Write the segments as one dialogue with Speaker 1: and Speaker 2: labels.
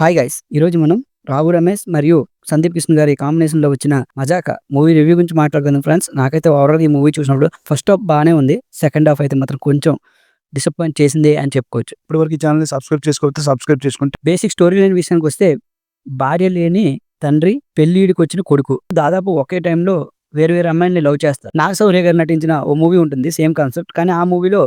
Speaker 1: Hi guys ఈరోజు మనం రావు రమేష్ మరియు సందీప్ కిషన్ గారి కాంబినేషన్లో వచ్చిన మజాక మూవీ రివ్యూ గురించి మాట్లాడుకుందాం ఫ్రెండ్స్ నాకైతే ఓవరాల్ ఈ మూవీ చూసినప్పుడు ఫస్ట్ హాఫ్ బాగానే ఉంది సెకండ్ హాఫ్ అయితే మాత్రం కొంచెం డిసప్పాయింట్ చేసింది అని చెప్పుకోవచ్చు.
Speaker 2: ఇప్పటి వరకు ఈ ఛానల్ సబ్స్క్రైబ్ చేసుకోవచ్చు సబ్స్క్రైబ్ చేసుకుంటే
Speaker 1: బేసిక్ స్టోరీ లేని విషయానికి వస్తే భార్య లేని తండ్రి పెళ్ళిడికి వచ్చిన కొడుకు. దాదాపు ఒకే టైంలో వేరు వేరు అమ్మాయిని లవ్ చేస్తారు. నాగ శౌర్య గారు నటించిన ఓ మూవీ ఉంటుంది సేమ్ కాన్సెప్ట్ కానీ ఆ మూవీలో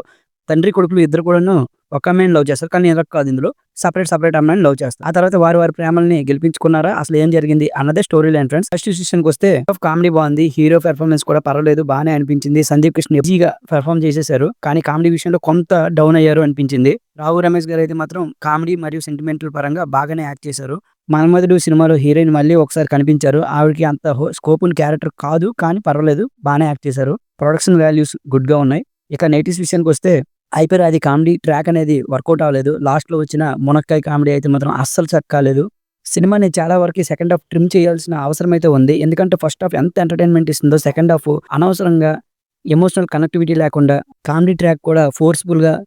Speaker 1: తండ్రి కొడుకులు ఇద్దరు కూడాను ఒక అమ్మాయిని లవ్ చేస్తారు. కానీ ఇలా కాదు ఇందులో. సపరేట్ సపరేట్ అమ్మాయిని లవ్ చేస్తారు ఆ తర్వాత వారి వారి ప్రేమల్ని గెలిపించుకున్నారా? అసలు ఏం జరిగింది? అన్నదే స్టోరీ లైన్ ఫ్రెండ్స్ ఫస్ట్ విషయానికి వస్తే కామెడీ బాగుంది. హీరో పెర్ఫార్మెన్స్ కూడా పర్వాలేదు. బాగానే అనిపించింది. సందీప్ కృష్ణ ఈజీగా పెర్ఫార్మ్ చేసేసారు. కానీ కామెడీ విషయంలో కొంత డౌన్ అయ్యారు అనిపించింది. రావు రమేష్ గారు అయితే మాత్రం కామెడీ మరియు సెంటిమెంటల్ పరంగా బాగానే యాక్ట్ చేశారు. మన్మధుడు సినిమాలో హీరోయిన్ మళ్ళీ ఒకసారి కనిపించారు. ఆవిడకి అంత స్కోప్ ఉన్న క్యారెక్టర్ కాదు. కానీ పర్వాలేదు. బాగానే యాక్ట్ చేశారు. ప్రొడక్షన్ వాల్యూస్ గుడ్గా ఉన్నాయి. ఇక నేటివ్స్ విషయానికి వస్తే అయిపోయారు అది కామెడీ ట్రాక్ అనేది వర్కౌట్ అవ్వలేదు. లాస్ట్లో వచ్చిన మునక్కాయ కామెడీ అయితే మాత్రం అస్సలు చక్కాలేదు సినిమాని చాలా వరకు సెకండ్ హాఫ్ ట్రిమ్ చేయాల్సిన అవసరం అయితే ఉంది. ఎందుకంటే ఫస్ట్ హాఫ్ ఎంత ఎంటర్టైన్మెంట్ ఇస్తుందో సెకండ్ హాఫ్ అనవసరంగా ఎమోషనల్ కనెక్టివిటీ లేకుండా కామెడీ ట్రాక్ కూడా ఫోర్స్ఫుల్గా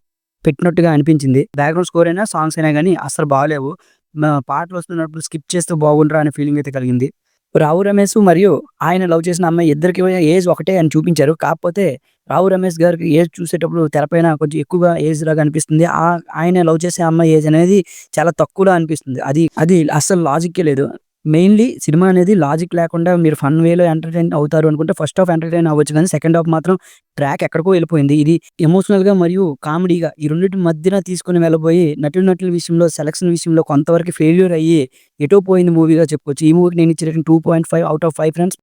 Speaker 1: పెట్టినట్టుగా అనిపించింది. బ్యాక్గ్రౌండ్ స్కోర్ అయినా సాంగ్స్ అయినా కానీ అస్సలు బాగాలేవు. మా- పాటలు వస్తున్నప్పుడు స్కిప్ చేస్తూ బాగుండ్రా అనే ఫీలింగ్ అయితే కలిగింది. రావు రమేష్ మరియు ఆయన లవ్ చేసిన అమ్మాయి ఇద్దరికి ఏజ్ ఒకటే అని చూపించారు. కాకపోతే రావు రమేష్ గారికి ఏజ్ చూసేటప్పుడు తెరపైన కొంచెం ఎక్కువగా ఏజ్ లాగా అనిపిస్తుంది. ఆ ఆయన లవ్ చేసే అమ్మాయి ఏజ్ అనేది చాలా తక్కువగా అనిపిస్తుంది. అది అది అస్సలు లాజిక్కే లేదు. మెయిన్లీ సినిమా అనేది లాజిక్ లేకుండా మీరు ఫన్ వేలో ఎంటర్టైన్ అవుతారు అనుకుంటే ఫస్ట్ హాఫ్ ఎంటర్టైన్ అవ్వచ్చు కానీ సెకండ్ హాఫ్ మాత్రం ట్రాక్ ఎక్కడికో వెళ్ళిపోయింది. ఇది ఎమోషనల్గా మరియు కామెడీగా ఈ రెండింటి మధ్యన తీసుకుని వెళ్ళబోయి నటుల నటుల విషయంలో సెలక్షన్ విషయంలో కొంతవరకు ఫెయిల్యూర్ అయ్యి ఎటో పోయింది మూవీగా చెప్పుకోవచ్చు. ఈ మూవీకి నేను ఇచ్చిన two point five out of five friends